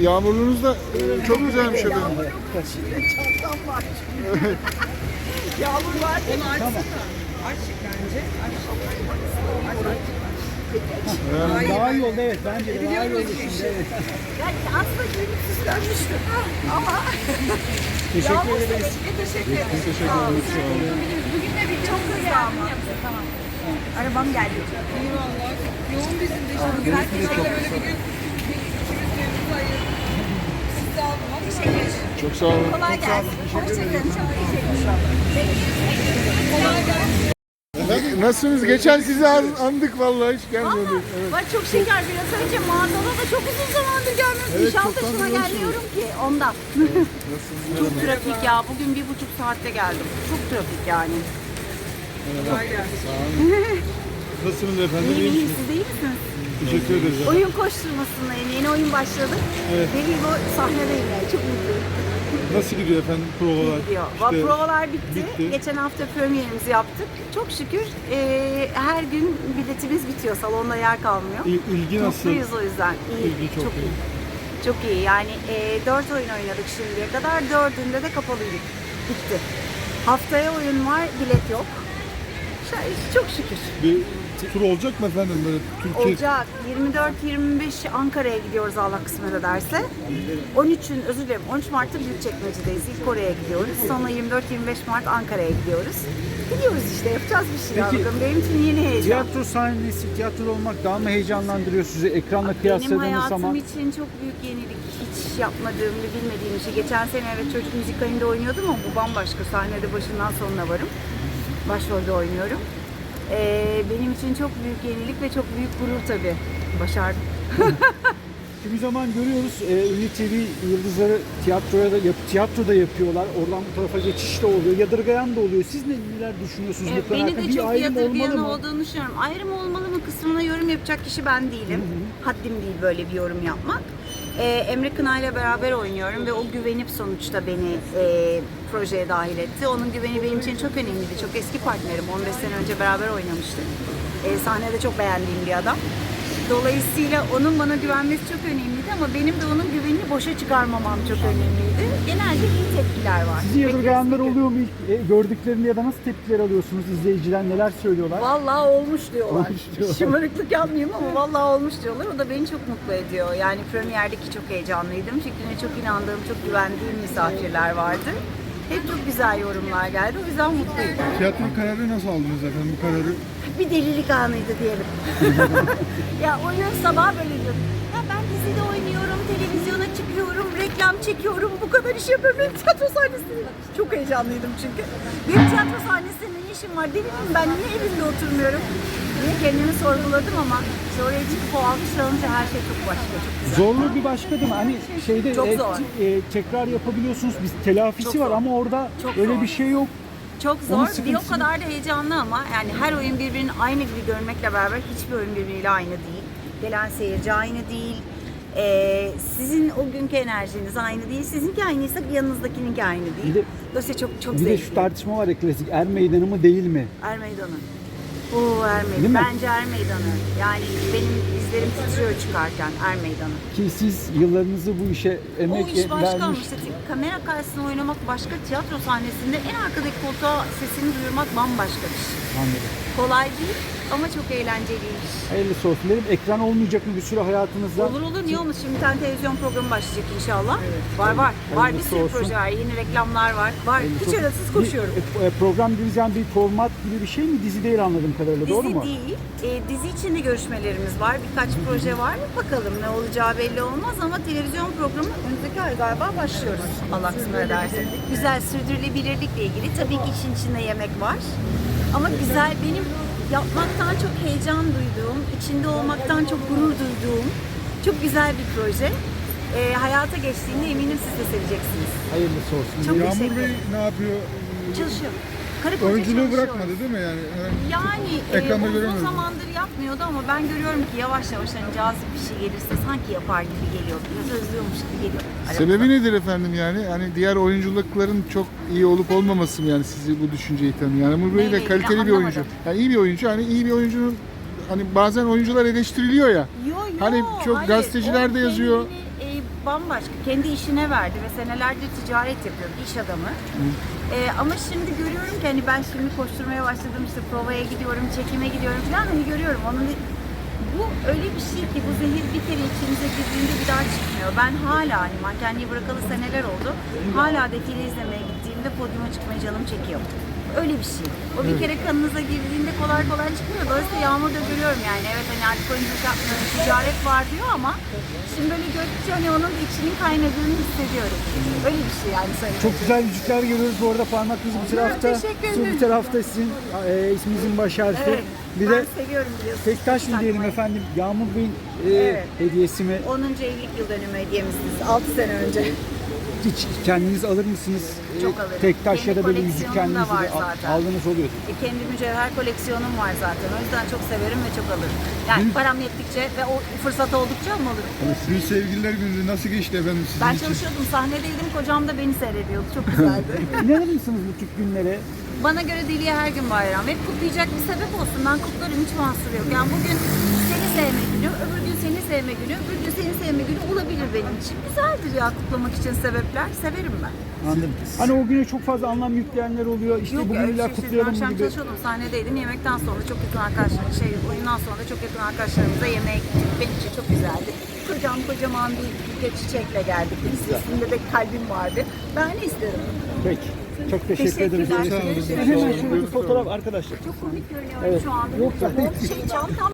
Yağmurluğunuz da e, çok güzelmiş efendim. Çantam var. Yağmur var. Onu açsana. Aç bence. Aç. Daha iyi oldu evet bence de daha iyi oldu şimdi. Evet. Yani aslında gülüp süslenmiştim. Ama Teşekkür yağmur ederiz. teşekkür ederim. teşekkür ederiz. Bugün de bir çok hızlı ama. Tamam. Arabam geldi. Eyvallah. Yoğun bizim de şimdi. Teşekkür ederim. Bir gün ederim. Çok sağ olun. Kolay gelsin. Hoşçakalın. Çok teşekkür ederim. Efendim, Nasılsınız? Geçen sizi an- andık vallahi hiç gelmiyorduk. Valla Evet. çok şeker biraz önce mağazada da çok uzun zamandır gelmiyoruz. Evet, Nişantaşı'na gelmiyorum ki ondan. çok trafik ya. Bugün bir buçuk saatte geldim. Çok trafik yani. Nasılsınız efendim? İyi İyi siz iyi misiniz? Teşekkür ederiz. Oyun koşturmasındayım. Yeni oyun başladı. Evet. Deli gibi sahnedeyim yani. Çok mutluyum. Nasıl gidiyor efendim provalar? Gidiyor. İşte- provalar bitti. bitti. Geçen hafta premierimizi yaptık. Çok şükür eee, her gün biletimiz bitiyor. Salonda yer kalmıyor. İl- ilgi nasıl? Mutluyuz o yüzden. İyi, İlgi çok iyi. Çok iyi. Yani e, dört oyun oynadık şimdiye kadar. Dördünde de kapalıydık. Bitti. Haftaya oyun var, bilet yok. Çok şükür. Bir tur olacak mı efendim böyle Türkiye? Olacak. 24-25 Ankara'ya gidiyoruz Allah kısmet ederse. 13'ün, özür dilerim, 13 Mart'ta Büyükçekmece'deyiz. İlk oraya gidiyoruz. Sonra 24-25 Mart Ankara'ya gidiyoruz. Gidiyoruz işte, yapacağız bir şey. Peki, bakalım. Benim için yeni heyecan. Tiyatro sahnesi, tiyatro olmak daha mı heyecanlandırıyor sizi ekranla Benim kıyasladığınız hayatım zaman? için çok büyük yenilik. Hiç yapmadığım ve bilmediğim bir şey. Geçen sene evet çocuk müzikalinde oynuyordum ama bu bambaşka. Sahnede başından sonuna varım. Başrolde oynuyorum. Ee, benim için çok büyük yenilik ve çok büyük gurur tabii. Başardım. Kimi zaman görüyoruz e, ünlü TV yıldızları tiyatroya da yap, tiyatroda yapıyorlar. Oradan bu tarafa geçiş de oluyor. Yadırgayan da oluyor. Siz ne, neler düşünüyorsunuz bu konu beni hakkında? de Bir çok ayrım yadırgayan olduğunu düşünüyorum. Ayrım olmalı mı kısmına yorum yapacak kişi ben değilim. Haddim değil böyle bir yorum yapmak. Ee, Emre Kına ile beraber oynuyorum ve o güvenip sonuçta beni e, projeye dahil etti. Onun güveni benim için çok önemliydi. Çok eski partnerim. 15 sene önce beraber oynamıştık. Ee, sahnede çok beğendiğim bir adam. Dolayısıyla onun bana güvenmesi çok önemliydi ama benim de onun güvenini boşa çıkarmamam çok önemliydi. Genelde iyi tepkiler var. Sizi yadırgayanlar oluyor mu? İlk, e, gördüklerinde ya da nasıl tepkiler alıyorsunuz? İzleyiciler neler söylüyorlar? Vallahi olmuş diyorlar. Olmuş diyorlar. Şımarıklık yapmayayım ama vallahi olmuş diyorlar. O da beni çok mutlu ediyor. Yani premierdeki çok heyecanlıydım. Fikrine çok inandığım, çok güvendiğim misafirler vardı. Hep çok güzel yorumlar geldi. O yüzden mutluyum. Tiyatro kararı nasıl aldınız efendim bu kararı? Bir delilik anıydı diyelim. ya oyun sabah böyle diyordum. Ya ben dizide oynuyorum, televizyona çıkıyorum, reklam çekiyorum, bu kadar iş yapıyorum. Benim tiyatro sahnesinde çok heyecanlıydım çünkü. Benim tiyatro sahnesinde ne işim var? Deli miyim ben? Niye evimde oturmuyorum? diye kendimi sorguladım ama işte oraya çıkıp o alkışlanınca her şey çok başka, çok güzel. Zorluğu bir başka değil mi? Hani şeyde Çok e, zor. t- e, tekrar yapabiliyorsunuz. Biz telafisi Çok var zor. ama orada Çok öyle zor. bir şey yok. Çok zor. Bir o kadar da heyecanlı ama yani her oyun birbirinin aynı gibi görmekle beraber hiçbir oyun birbiriyle aynı değil. Gelen seyirci aynı değil. Ee, sizin o günkü enerjiniz aynı değil. Sizinki aynıysa yanınızdakininki aynı değil. Bir de- Dolayısıyla çok çok Bir de zevkli. şu tartışma var ya klasik. Er meydanı mı değil mi? Er Meydanı. Oo Er Değil Meydanı. mi? Bence Er Meydanı. Yani benim dizlerim titriyor çıkarken Er Meydanı. Ki siz yıllarınızı bu işe emek O iş başka vermiş. işte kamera karşısında oynamak başka, tiyatro sahnesinde en arkadaki koltuğa sesini duyurmak bambaşka bir şey. Anladım. Kolay değil ama çok eğlenceliymiş. Hayırlısı olsun dedim. Ekran olmayacak mı bir süre hayatınızda? Olur olur niye olmasın? Şimdi bir tane televizyon programı başlayacak inşallah. Var var. Var bir Hayırlısı sürü olsun. proje var. Yeni reklamlar var. Var. Hiç Çok- arasız koşuyorum. Bir, e, program dediğiniz yani bir format gibi bir şey mi? Dizi değil anladığım kadarıyla. Doğru Dizi mu? değil. E, dizi için de görüşmelerimiz var. Birkaç proje var. Bakalım ne olacağı belli olmaz ama televizyon programı önümüzdeki ay galiba başlıyoruz. Allah kısmet ederse. Güzel sürdürülebilirlikle ilgili tabii ki işin içinde yemek var. Ama güzel benim yapmaktan çok heyecan duyduğum, içinde olmaktan çok gurur duyduğum çok güzel bir proje. E, hayata geçtiğinde eminim siz de seveceksiniz. Hayırlısı olsun. Çok Yağmur teşekkür Bey ederim. ne yapıyor? Çalışıyor. Karı koca Oyunculuğu çalışıyoruz. bırakmadı değil mi yani? Yani e, Ekranda uzun göremiyoruz. zamandır yapmıyordu ama ben görüyorum ki yavaş yavaş hani cazip bir şey gelirse sanki yapar gibi geliyor. Biraz özlüyormuş gibi geliyor. Sebebi nedir efendim yani? Hani diğer oyunculukların çok iyi olup olmaması mı yani sizi bu düşünceyi tanıyor? Yani Bey de Neyle? kaliteli bir oyuncu. Yani iyi bir oyuncu. Hani iyi bir oyuncunun hani bazen oyuncular eleştiriliyor ya. Yo, yo, Hani çok gazeteciler de yazıyor. kendini, e, bambaşka. Kendi işine verdi ve senelerce ticaret yapıyordu, iş adamı. Ee, ama şimdi görüyorum ki hani ben şimdi koşturmaya başladım işte provaya gidiyorum, çekime gidiyorum falan hani görüyorum onun bu öyle bir şey ki bu zehir bir kere içimize girdiğinde bir daha çıkmıyor. Ben hala hani mankenliği bırakalı seneler oldu. Hala defile izlemeye gittiğimde podyuma çıkmaya canım çekiyor. Öyle bir şey. O bir kere kanınıza girdiğinde kolay kolay çıkmıyor. Dolayısıyla Yağmur'da görüyorum yani. Evet hani alkolümüzü yapmıyorum, ticaret var diyor ama şimdi böyle gördükçe hani onun içinin kaynadığını hissediyorum. Öyle bir şey yani söyleyeyim. Çok güzel yüzükler görüyoruz bu arada parmakınız bir tarafta. teşekkür Su bir ederim. tarafta sizin e, isminizin baş harfi. Evet, bir ben de seviyorum biliyorsunuz. Tektaş mı diyelim takmayı. efendim? Yağmur Bey'in e, Evet. hediyesi mi? 10. evlilik yıl dönümü hediyemizdi 6 sene önce. Hiç kendiniz alır mısınız? Çok alırım. Tektaş ya Kendi da böyle yüzük koleksiyonum da kendiniz var zaten. aldığınız oluyor. E, kendi mücevher koleksiyonum var zaten. O yüzden çok severim ve çok alırım. Yani param yettikçe ve o fırsat oldukça mı alırım? Dün sevgililer günü nasıl geçti efendim sizin Ben için? çalışıyordum, sahnedeydim. Kocam da beni seyrediyordu. Çok güzeldi. İnanır mısınız bu tip günlere? Bana göre deliye her gün bayram. Hep kutlayacak bir sebep olsun. Ben kutlarım hiç mahsur yok. Yani bugün sevme günü, öbür gün seni sevme günü, öbür gün seni sevme günü olabilir benim için. Güzeldir ya kutlamak için sebepler. Severim ben. Anladım. Hani o güne çok fazla anlam yükleyenler oluyor. İşte Yok bugün öyle illa şey değil. kutlayalım Akşam gibi. çalışıyordum sahnedeydim. Yemekten sonra çok yakın arkadaşlar, şey oyundan sonra çok yakın arkadaşlarımıza yemeğe gittik. Benim için çok güzeldi. Kocam kocaman bir buket çiçekle geldik. Listesinde de kalbim vardı. Ben ne isterim? Peki. Çok teşekkür ederim. Teşekkürler. Hemen şöyle bir fotoğraf arkadaşlar. Çok komik görünüyorum Evet. şu anda. Yok, Şey, çantam